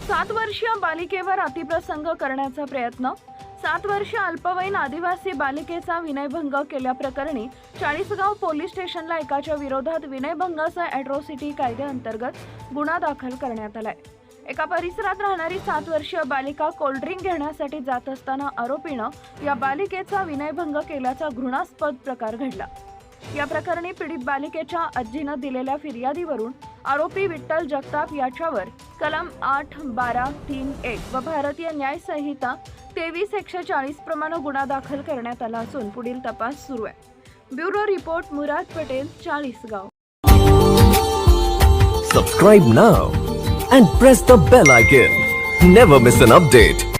सात वर्षीय बालिकेवर अतिप्रसंग करण्याचा प्रयत्न. सात वर्ष अल्पवयीन आदिवासी बालिकेचा विनयभंग केल्याप्रकरणी चाळीसगाव पोलीस स्टेशनला एकाच्या विरोधात विनयभंगाचा अॅट्रॉसिटी कायद्याअंतर्गत गुन्हा दाखल करण्यात आलाय. एका परिसरात राहणारी सात वर्षीय बालिका कोल्ड्रिंक घेण्यासाठी जात असताना आरोपीनं या बालिकेचा विनयभंग केल्याचा घृणास्पद प्रकार घडला. या प्रकरणी पीडित बालिकेच्या आजीनं दिलेल्या फिर्यादीवरून आरोपी विठ्ठल जगताप याच्यावर कलम आठ बारा तीन एक व भारतीय न्याय संहिता तेवीस एकशे चाळीस प्रमाणे गुन्हा दाखल करण्यात आला असून पुढील तपास सुरू आहे. Bureau report Murad Patel Chalisgaon. Subscribe now and press the bell icon never miss an update